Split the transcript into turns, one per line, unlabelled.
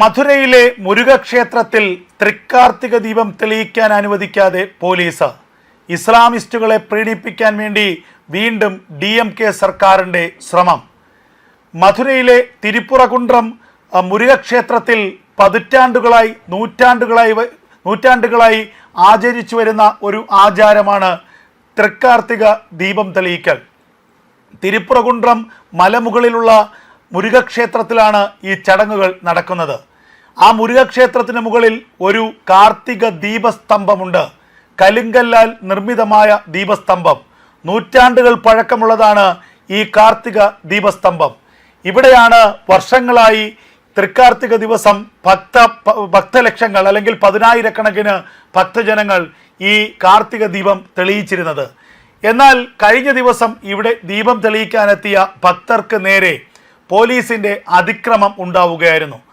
മധുരയിലെ മുരുകക്ഷേത്രത്തിൽ തൃക്കാർത്തിക ദീപം തെളിയിക്കാൻ അനുവദിക്കാതെ പോലീസ്. ഇസ്ലാമിസ്റ്റുകളെ പ്രീണിപ്പിക്കാൻ വേണ്ടി വീണ്ടും ഡി എം കെ സർക്കാരിന്റെ ശ്രമം. മധുരയിലെ തിരുപ്പുറകുണ്ട്രം മുരുകക്ഷേത്രത്തിൽ പതിറ്റാണ്ടുകളായി നൂറ്റാണ്ടുകളായി നൂറ്റാണ്ടുകളായി ആചരിച്ചു വരുന്ന ഒരു ആചാരമാണ് തൃക്കാർത്തിക ദീപം തെളിയിക്കൽ. തിരുപ്പുറകുണ്ട്രം മലമുകളിലുള്ള മുരുകക്ഷേത്രത്തിലാണ് ഈ ചടങ്ങുകൾ നടക്കുന്നത്. ആ മുരുകക്ഷേത്രത്തിന് മുകളിൽ ഒരു കാർത്തിക ദീപസ്തംഭമുണ്ട്. കലിങ്കല്ലാൽ നിർമ്മിതമായ ദീപസ്തംഭം. നൂറ്റാണ്ടുകൾ പഴക്കമുള്ളതാണ് ഈ കാർത്തിക ദീപസ്തംഭം. ഇവിടെയാണ് വർഷങ്ങളായി തൃക്കാർത്തിക ദിവസം ഭക്ത ഭക്തലക്ഷങ്ങൾ അല്ലെങ്കിൽ പതിനായിരക്കണക്കിന് ഭക്തജനങ്ങൾ ഈ കാർത്തിക ദീപം തെളിയിച്ചിരുന്നത്. എന്നാൽ കഴിഞ്ഞ ദിവസം ഇവിടെ ദീപം തെളിയിക്കാനെത്തിയ ഭക്തർക്ക് നേരെ പോലീസിന്റെ അതിക്രമം ഉണ്ടാവുകയായിരുന്നു.